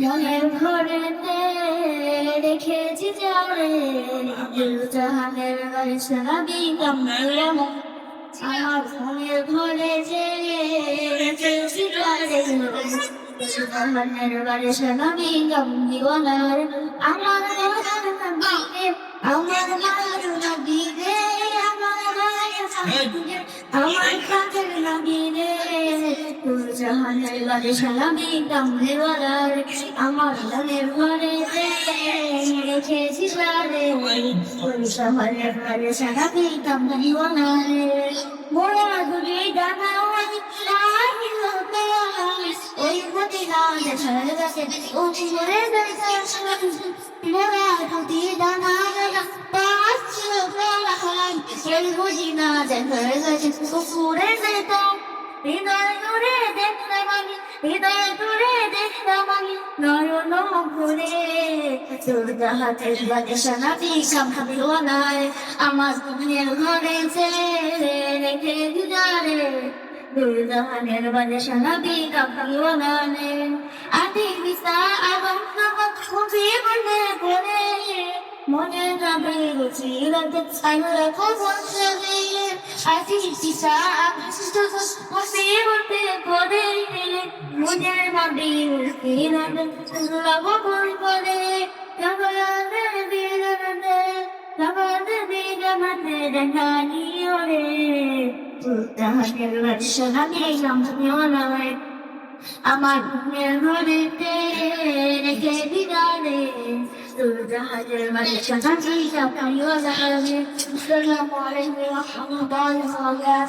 মনের ঘরেতে রেখেছি যারে জাহানের বাড়ি সারাবি কামড়াম আমার মনের ঘরে যে রেখেছি যারে জাহানের বাড়ি সারাবি কামড়িওয়ালার আমার মনের নবীরে আমার আমার কাকের নবীরে তোর জাহানের বাড়ি সালামি কামড়েওয়ালার আমার মনের ঘরে রেখেছি সারে। তোর জাহানের বাড়ি সালামি কামড়েওয়ালার মোরা ঘুরে ডানা ওই গতি গান ছেড়ে গেছে ও ঘুরে গেছে মোরা ঘুরে ডানা গতি না ছেড়ে গেছে ও ঘুরে যেত হৃদয় দূরে দেখলাম আমি হৃদয় দূরে দেখলাম আমি নয়ন ঘুরে তোর হাতের বাজে সানাতি সামনে ওনায় আমার মনের ঘরে ছেড়ে রেখে দিদারে দুর্গানের বাজে সানাতি কাপড় ওনানে আদি মনে যাবে রুচি রাতে সাইরা খবর দেবে আদি বিসা খুবই মনে পড়ে মনে যাবে রুচি রাতে খবর করে জগতের বীরতে জগতের বীরমতে দেখানি ওরে। তাহাদের বর্ষণ আমি সম্পূর্ণ আমার ঘুমের ঘরেতে রেখে দিদারে إذا هجر من شجر أيها الذين آمنوا اتقوا الله وارحموا الله بالصلاة